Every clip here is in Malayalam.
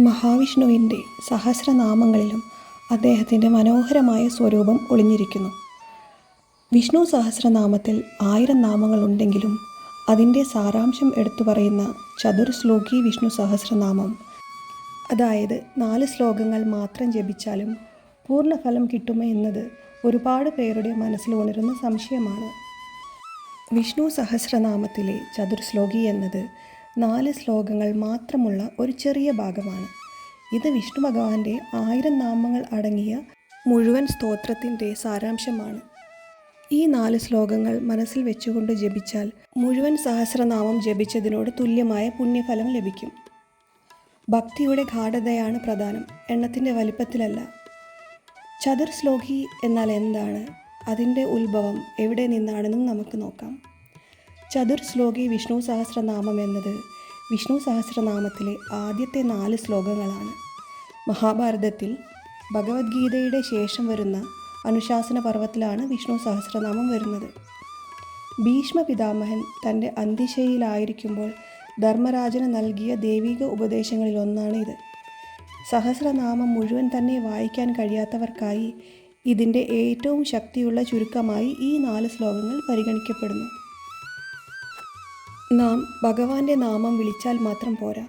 മഹാവിഷ്ണുവിന്റെ സഹസ്രനാമങ്ങളിലും അദ്ദേഹത്തിന്റെ മനോഹരമായ സ്വരൂപം ഒളിഞ്ഞിരിക്കുന്നു. വിഷ്ണു സഹസ്രനാമത്തിൽ ആയിരം നാമങ്ങളുണ്ടെങ്കിലും അതിന്റെ സാരാംശം എടുത്തു പറയുന്ന ചതുർശ്ലോകി വിഷ്ണു സഹസ്രനാമം അതായത് നാല് ശ്ലോകങ്ങൾ മാത്രം ജപിച്ചാലും പൂർണഫലം കിട്ടുമോ എന്നത് ഒരുപാട് പേരുടെ മനസ്സിൽ ഉണരുന്ന സംശയമാണ്. വിഷ്ണു സഹസ്രനാമത്തിലെ ചതുർശ്ലോകി എന്നത് നാല് ശ്ലോകങ്ങൾ മാത്രമുള്ള ഒരു ചെറിയ ഭാഗമാണ്. ഇത് വിഷ്ണു ഭഗവാന്റെ ആയിരം നാമങ്ങൾ അടങ്ങിയ മുഴുവൻ സ്തോത്രത്തിന്റെ സാരാംശമാണ്. ഈ നാല് ശ്ലോകങ്ങൾ മനസ്സിൽ വെച്ചുകൊണ്ട് ജപിച്ചാൽ മുഴുവൻ സഹസ്രനാമം ജപിച്ചതിനോട് തുല്യമായ പുണ്യഫലം ലഭിക്കും. ഭക്തിയുടെ ഗാഠതയാണ് പ്രധാനം എണ്ണത്തിന്റെ വലിപ്പത്തിലല്ല. ചതുർശ്ലോകി എന്നാൽ എന്താണ്? അതിന്റെ ഉത്ഭവം എവിടെ നിന്നാണെന്നും നമുക്ക് നോക്കാം. ചതുർശ്ലോകി വിഷ്ണു സഹസ്രനാമം എന്നത് വിഷ്ണു സഹസ്രനാമത്തിലെ ആദ്യത്തെ നാല് ശ്ലോകങ്ങളാണ്. മഹാഭാരതത്തിൽ ഭഗവത്ഗീതയുടെ ശേഷം വരുന്ന അനുശാസന പർവത്തിലാണ് വിഷ്ണു സഹസ്രനാമം വരുന്നത്. ഭീഷ്മ പിതാമഹൻ തന്റെ അന്ത്യശയിലായിരിക്കുമ്പോൾ ധർമ്മരാജന് നൽകിയ ദൈവിക ഉപദേശങ്ങളിലൊന്നാണ് ഇത്. സഹസ്രനാമം മുഴുവൻ തന്നെ വായിക്കാൻ കഴിയാത്തവർക്കായി ഇതിന്റെ ഏറ്റവും ശക്തിയുള്ള ചുരുക്കമായി ഈ നാല് ശ്ലോകങ്ങൾ പരിഗണിക്കപ്പെടുന്നു. നാം ഭഗവാന്റെ നാമം വിളിച്ചാൽ മാത്രം പോരാ.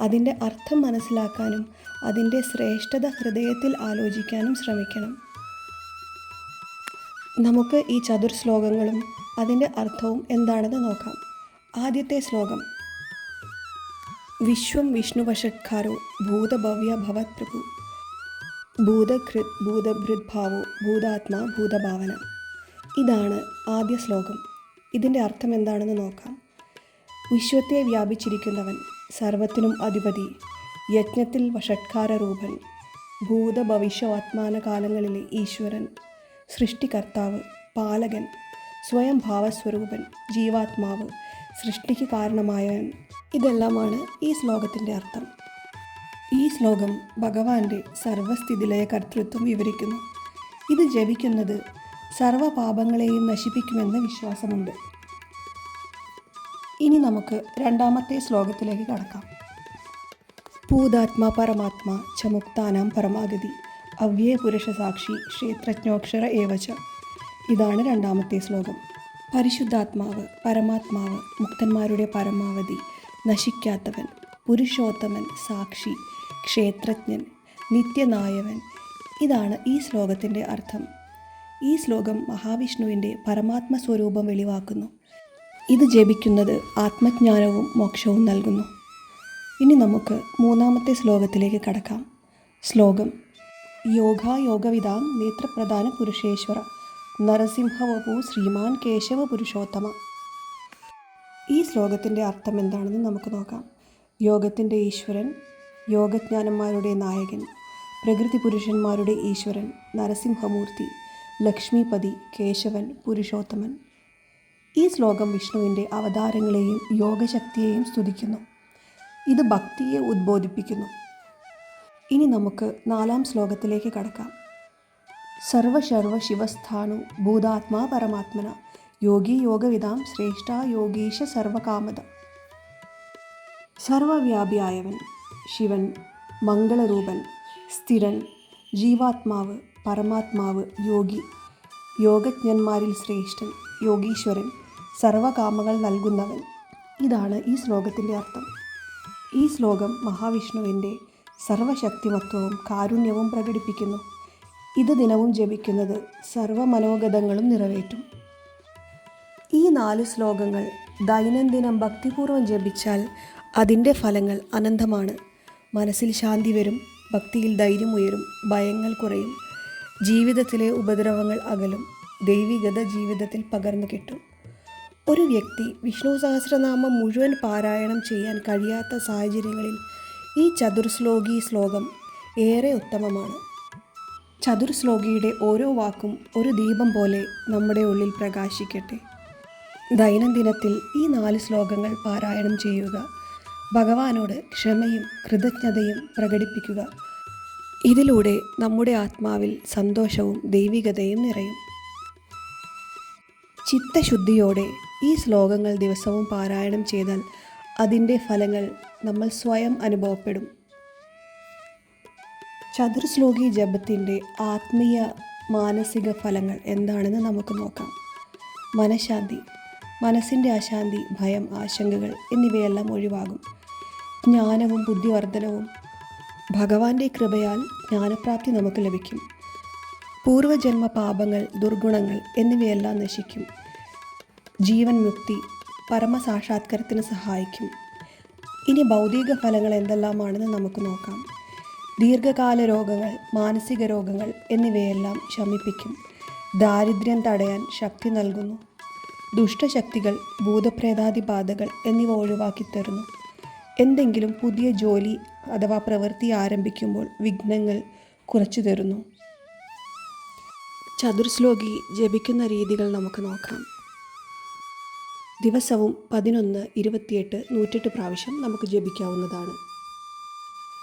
അതിന്റെ അർത്ഥം മനസ്സിലാക്കാനും അതിന്റെ ശ്രേഷ്ഠത ഹൃദയത്തിൽ ആലോചിക്കാനും ശ്രമിക്കണം. നമുക്ക് ഈ ചതുർ ശ്ലോകങ്ങളും അതിന്റെ അർത്ഥവും എന്താണെന്ന് നോക്കാം. ആദ്യത്തെ ശ്ലോകം. വിശ്വം വിഷ്ണുവഷട്കാരോ ഭൂതഭവ്യ ഭവത് പ്രഭു. ഭൂതകൃത് ഭൂതഭൃദ്ഭാവോ ഭൂതാത്മാ ഭൂതഭാവന. ഇതാണ് ആദ്യ ശ്ലോകം. ഇതിന്റെ അർത്ഥം എന്താണെന്ന് നോക്കാം. വിശ്വത്തെ വ്യാപിച്ചിരിക്കുന്നവൻ സർവത്തിനും അധിപതി യജ്ഞത്തിൽ വഷട്കാര രൂപൻ കാലങ്ങളിലെ ഈശ്വരൻ സൃഷ്ടികർത്താവ് പാലകൻ സ്വയം ഭാവസ്വരൂപൻ ജീവാത്മാവ് സൃഷ്ടിക്ക് കാരണമായവൻ. ഇതെല്ലാമാണ് ഈ ശ്ലോകത്തിന്റെ അർത്ഥം. ഈ ശ്ലോകം ഭഗവാന്റെ സർവസ്ഥിതിലയ കർത്തൃത്വം വിവരിക്കുന്നു. ഇത് ജപിക്കുന്നത് സർവപാപങ്ങളെയും നശിപ്പിക്കുമെന്ന് വിശ്വാസമുണ്ട്. ഇനി നമുക്ക് രണ്ടാമത്തെ ശ്ലോകത്തിലേക്ക് കടക്കാം. പൂതാത്മാ പരമാത്മാ ച മുക്താനാം പരമാഗതി അവ്യേ പുരുഷ സാക്ഷി ക്ഷേത്രജ്ഞോക്ഷര ഏവച. ഇതാണ് രണ്ടാമത്തെ ശ്ലോകം. പരിശുദ്ധാത്മാവ് പരമാത്മാവ് മുക്തന്മാരുടെ പരമാവധി നശിക്കാത്തവൻ പുരുഷോത്തമൻ സാക്ഷി ക്ഷേത്രജ്ഞൻ നിത്യനായവൻ. ഇതാണ് ഈ ശ്ലോകത്തിന്റെ അർത്ഥം. ഈ ശ്ലോകം മഹാവിഷ്ണുവിന്റെ പരമാത്മ സ്വരൂപം വെളിവാക്കുന്നു. ഇത് ജപിക്കുന്നത് ആത്മജ്ഞാനവും മോക്ഷവും നൽകുന്നു. ഇനി നമുക്ക് മൂന്നാമത്തെ ശ്ലോകത്തിലേക്ക് കടക്കാം. ശ്ലോകം യോഗ യോഗവിധാം നേത്രപ്രധാന പുരുഷേശ്വര നരസിംഹവപു ശ്രീമാൻ കേശവ പുരുഷോത്തമ. ഈ ശ്ലോകത്തിന്റെ അർത്ഥം എന്താണെന്ന് നമുക്ക് നോക്കാം. യോഗത്തിന്റെ ഈശ്വരൻ യോഗജ്ഞാനന്മാരുടെ നായകൻ പ്രകൃതി പുരുഷന്മാരുടെ ഈശ്വരൻ നരസിംഹമൂർത്തി ലക്ഷ്മിപതി കേശവൻ പുരുഷോത്തമൻ. ഈ ശ്ലോകം വിഷ്ണുവിന്റെ അവതാരങ്ങളെയും യോഗശക്തിയെയും സ്തുതിക്കുന്നു. ഇത് ഭക്തിയെ ഉദ്ബോധിപ്പിക്കുന്നു. ഇനി നമുക്ക് നാലാം ശ്ലോകത്തിലേക്ക് കടക്കാം. സർവശർവ ശിവസ്ഥാനു ഭൂതാത്മാ പരമാത്മന യോഗി യോഗവിധാം ശ്രേഷ്ഠ യോഗീശ സർവകാമത. സർവവ്യാപിയായവൻ ശിവൻ മംഗളരൂപൻ സ്ഥിരൻ ജീവാത്മാവ് പരമാത്മാവ് യോഗി യോഗജ്ഞന്മാരിൽ ശ്രേഷ്ഠൻ യോഗീശ്വരൻ സർവകാമകൾ നൽകുന്നവൻ. ഇതാണ് ഈ ശ്ലോകത്തിന്റെ അർത്ഥം. ഈ ശ്ലോകം മഹാവിഷ്ണുവിന്റെ സർവശക്തിമത്വവും കാരുണ്യവും പ്രകടിപ്പിക്കുന്നു. ഇത് ദിനവും ജപിക്കുന്നത് സർവമനോഗതങ്ങളും നിറവേറ്റും. ഈ നാല് ശ്ലോകങ്ങൾ ദൈനംദിനം ഭക്തിപൂർവം ജപിച്ചാൽ അതിന്റെ ഫലങ്ങൾ അനന്തമാണ്. മനസ്സിൽ ശാന്തി വരും ഭക്തിയിൽ ധൈര്യം ഉയരും ഭയങ്ങൾ കുറയും. ജീവിതത്തിലെ ഉപദ്രവങ്ങൾ അകലും ദൈവികത ജീവിതത്തിൽ പകർന്നു കിട്ടും. ഒരു വ്യക്തി വിഷ്ണു സഹസ്രനാമം മുഴുവൻ പാരായണം ചെയ്യാൻ കഴിയാത്ത സാഹചര്യങ്ങളിൽ ഈ ചതുർശ്ലോകി ശ്ലോകം ഏറെ ഉത്തമമാണ്. ചതുർശ്ലോകിയുടെ ഓരോ വാക്കും ഒരു ദീപം പോലെ നമ്മുടെ ഉള്ളിൽ പ്രകാശിക്കട്ടെ. ദൈനംദിനത്തിൽ ഈ നാല് ശ്ലോകങ്ങൾ പാരായണം ചെയ്യുക ഭഗവാനോട് ക്ഷമയും കൃതജ്ഞതയും പ്രകടിപ്പിക്കുക. ഇതിലൂടെ നമ്മുടെ ആത്മാവിൽ സന്തോഷവും ദൈവികതയും നിറയും. ചിത്തശുദ്ധിയോടെ ഈ ശ്ലോകങ്ങൾ ദിവസവും പാരായണം ചെയ്താൽ അതിന്റെ ഫലങ്ങൾ നമ്മൾ സ്വയം അനുഭവപ്പെടും. ചതുർശ്ലോകി ജപത്തിന്റെ ആത്മീയ മാനസിക ഫലങ്ങൾ എന്താണെന്ന് നമുക്ക് നോക്കാം. മനഃശാന്തി മനസ്സിന്റെ അശാന്തി ഭയം ആശങ്കകൾ എന്നിവയെല്ലാം ഒഴിവാകും. ജ്ഞാനവും ബുദ്ധിവർദ്ധനവും ഭഗവാന്റെ കൃപയാൽ ജ്ഞാനപ്രാപ്തി നമുക്ക് ലഭിക്കും. പൂർവജന്മ പാപങ്ങൾ ദുർഗുണങ്ങൾ എന്നിവയെല്ലാം നശിക്കും. ജീവൻ മുക്തി പരമസാക്ഷാത്കാരത്തിന് സഹായിക്കും. ഇനി ഭൗതിക ഫലങ്ങൾ എന്തെല്ലാമാണെന്ന് നമുക്ക് നോക്കാം. ദീർഘകാല രോഗങ്ങൾ മാനസിക രോഗങ്ങൾ എന്നിവയെല്ലാം ശമിപ്പിക്കും. ദാരിദ്ര്യം തടയാൻ ശക്തി നൽകുന്നു. ദുഷ്ടശക്തികൾ ഭൂതപ്രേതാദി ബാധകൾ എന്നിവ ഒഴിവാക്കി തരുന്നു എന്തെങ്കിലും പുതിയ ജോലി അഥവാ പ്രവൃത്തി ആരംഭിക്കുമ്പോൾ വിഘ്നങ്ങൾ കുറച്ചു തരുന്നു ചതുർശ്ലോകി ജപിക്കുന്ന രീതികൾ നമുക്ക് നോക്കാം. ദിവസവും പതിനൊന്ന് ഇരുപത്തിയെട്ട് നൂറ്റെട്ട് പ്രാവശ്യം നമുക്ക് ജപിക്കാവുന്നതാണ്.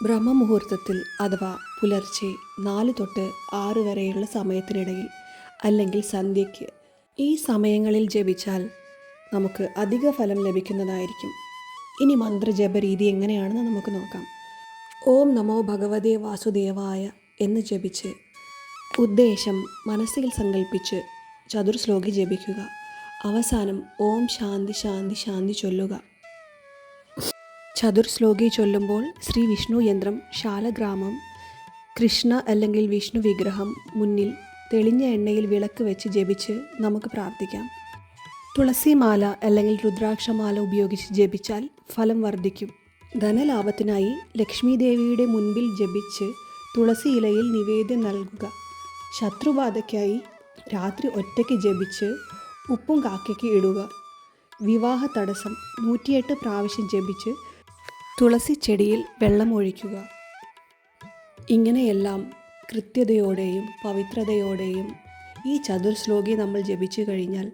ബ്രഹ്മമുഹൂർത്തത്തിൽ അഥവാ പുലർച്ചെ നാല് തൊട്ട് ആറ് വരെയുള്ള സമയത്തിനിടയിൽ അല്ലെങ്കിൽ സന്ധ്യയ്ക്ക് ഈ സമയങ്ങളിൽ ജപിച്ചാൽ നമുക്ക് അധിക ഫലം ലഭിക്കുന്നതായിരിക്കും. ഇനി മന്ത്രജപ രീതി എങ്ങനെയാണെന്ന് നമുക്ക് നോക്കാം. ഓം നമോ ഭഗവതേ വാസുദേവായ എന്ന് ജപിച്ച് ഉദ്ദേശം മനസ്സിൽ സങ്കല്പിച്ച് ചതുർശ്ലോകി ജപിക്കുക. അവസാനം ഓം ശാന്തി ശാന്തി ശാന്തി ചൊല്ലുക. ചതുർശ്ലോകി ചൊല്ലുമ്പോൾ ശ്രീ വിഷ്ണു യന്ത്രം ശാലഗ്രാമം കൃഷ്ണ അല്ലെങ്കിൽ വിഷ്ണു വിഗ്രഹം മുന്നിൽ തെളിഞ്ഞ എണ്ണയിൽ വിളക്ക് വെച്ച് ജപിച്ച് നമുക്ക് പ്രാർത്ഥിക്കാം. തുളസിമാല അല്ലെങ്കിൽ രുദ്രാക്ഷമാല ഉപയോഗിച്ച് ജപിച്ചാൽ ഫലം വർദ്ധിക്കും. ധനലാഭത്തിനായി ലക്ഷ്മി ദേവിയുടെ മുൻപിൽ ജപിച്ച് തുളസി ഇലയിൽ നിവേദ്യം നൽകുക. ശത്രുബാധയ്ക്കായി രാത്രി ഒറ്റയ്ക്ക് ജപിച്ച് ഉപ്പും കാക്കയ്ക്ക് ഇടുക. വിവാഹ തടസ്സം നൂറ്റിയെട്ട് പ്രാവശ്യം ജപിച്ച് തുളസി ചെടിയിൽ വെള്ളം ഒഴിക്കുക. ഇങ്ങനെയെല്ലാം കൃത്യതയോടെയും പവിത്രതയോടെയും ഈ ചതുർശ്ലോകി നമ്മൾ ജപിച്ചു കഴിഞ്ഞാൽ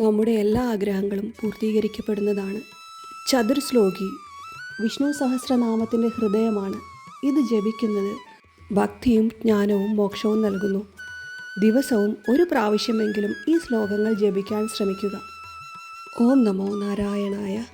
നമ്മുടെ എല്ലാ ആഗ്രഹങ്ങളും പൂർത്തീകരിക്കപ്പെടുന്നതാണ്. ചതുർശ്ലോകി വിഷ്ണു സഹസ്രനാമത്തിന്റെ ഹൃദയമാണ്. ഇത് ജപിക്കുന്നത് ഭക്തിയും ജ്ഞാനവും മോക്ഷവും നൽകുന്നു. ദിവസവും ഒരു പ്രാവശ്യമെങ്കിലും ഈ ശ്ലോകങ്ങൾ ജപിക്കാൻ ശ്രമിക്കുക. ഓം നമോ നാരായണായ